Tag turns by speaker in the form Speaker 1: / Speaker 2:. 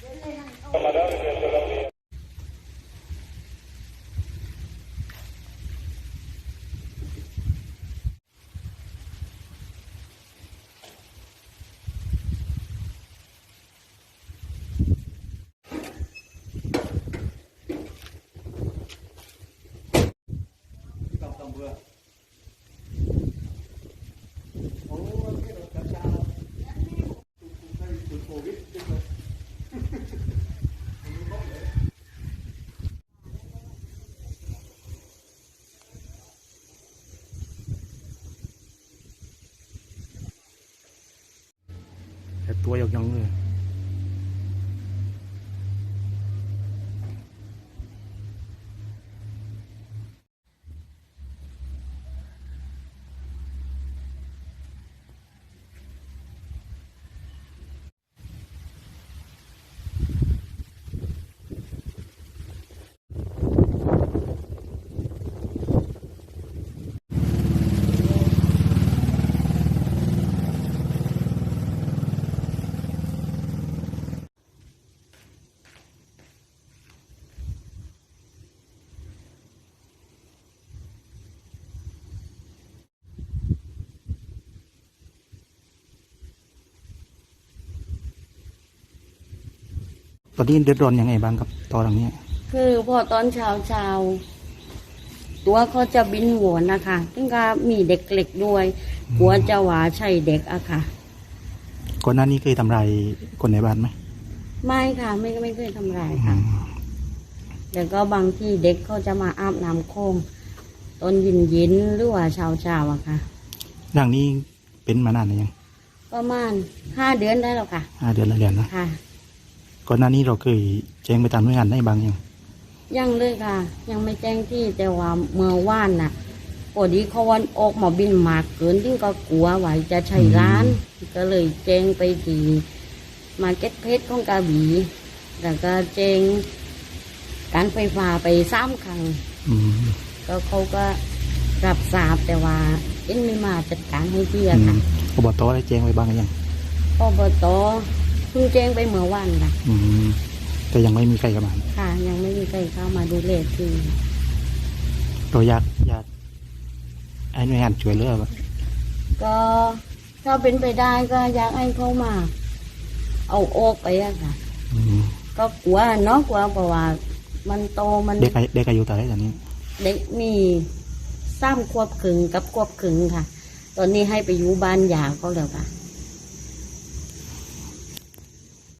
Speaker 1: แต่ตัวย ตอนนี้เดือดร้อนยังไงบ้างครับตอนหลังเนี้ย
Speaker 2: คือพอตอนเช้าเช้าตัวเขาจะบินหัวนะคะซึ่งก็มีเด็กเล็กด้วยหัวจะหวาใช่เด็กอะค่ะ
Speaker 1: ก่อนหน้านี้เคยทำลายคนในบ้านไหม
Speaker 2: ไม่ค่ะ ไม่ไม่เคยทำร้าย
Speaker 1: อื
Speaker 2: ค่ะ
Speaker 1: ม
Speaker 2: แต่ก็บางที่เด็กเขาจะมาอาบน้ำโคงตอนยินยินๆหรือว่าเช้าเช้าๆอะค่ะ
Speaker 1: อย่างนี้เป็นมานานหรือยัง
Speaker 2: ประมาณห้าเดือนได้แล้วค่ะ
Speaker 1: ห้าเดือนละเดือนนะ
Speaker 2: ค่ะ
Speaker 1: ก่อนหน้านี้เราเคยแจ้งไปตามหน่วยงานได้บางยัง
Speaker 2: ยังเลยค่ะ ยังไม่แจ้งที่แต่ว่าเมื่อว่านน่ะพอดีเขาวันออกหมอบินมากเกินที่ก็กลัวว่าจะใช้ร้าน ก็เลยแจ้งไปที่มาร์เก็ตเพจของกาบีแล้วก็แจ้งการไฟฟ้าไปสามครั้ง
Speaker 1: อืม
Speaker 2: ก็เขาก็รับทราบแต่ว่าเอ็นไม่มาจัดการให้พี่
Speaker 1: อื
Speaker 2: อะ
Speaker 1: ม
Speaker 2: ค่ะ
Speaker 1: อบตได้แจ้งไว้บ้างหรือยัง
Speaker 2: อบต เพิ่งแจ้งไปเมื่อวานค่ะ
Speaker 1: อืมแต่ยังไม่มีใครกระบาด
Speaker 2: ค่ะ ยังไม่มีใครเข้ามาดูแลคือ
Speaker 1: เราอยากอยากให้หน่วยงานช่วยเหลือปะ
Speaker 2: ก็ถ้าเป็นไปได้ก็อยากให้เขามา เอาโอกไปอะค่ะ
Speaker 1: อืม
Speaker 2: ก็กลัวเนาะกลัวเพราะว่า มันโตมัน
Speaker 1: เด็กอายุเด็กอายุเท่าไหรตอนนี้
Speaker 2: เด็กมีสามควบครึ่งกับควบครึ่งค่ะ ตอนนี้ให้ไปอยู่บ้านยาเขาแล้วค่ะ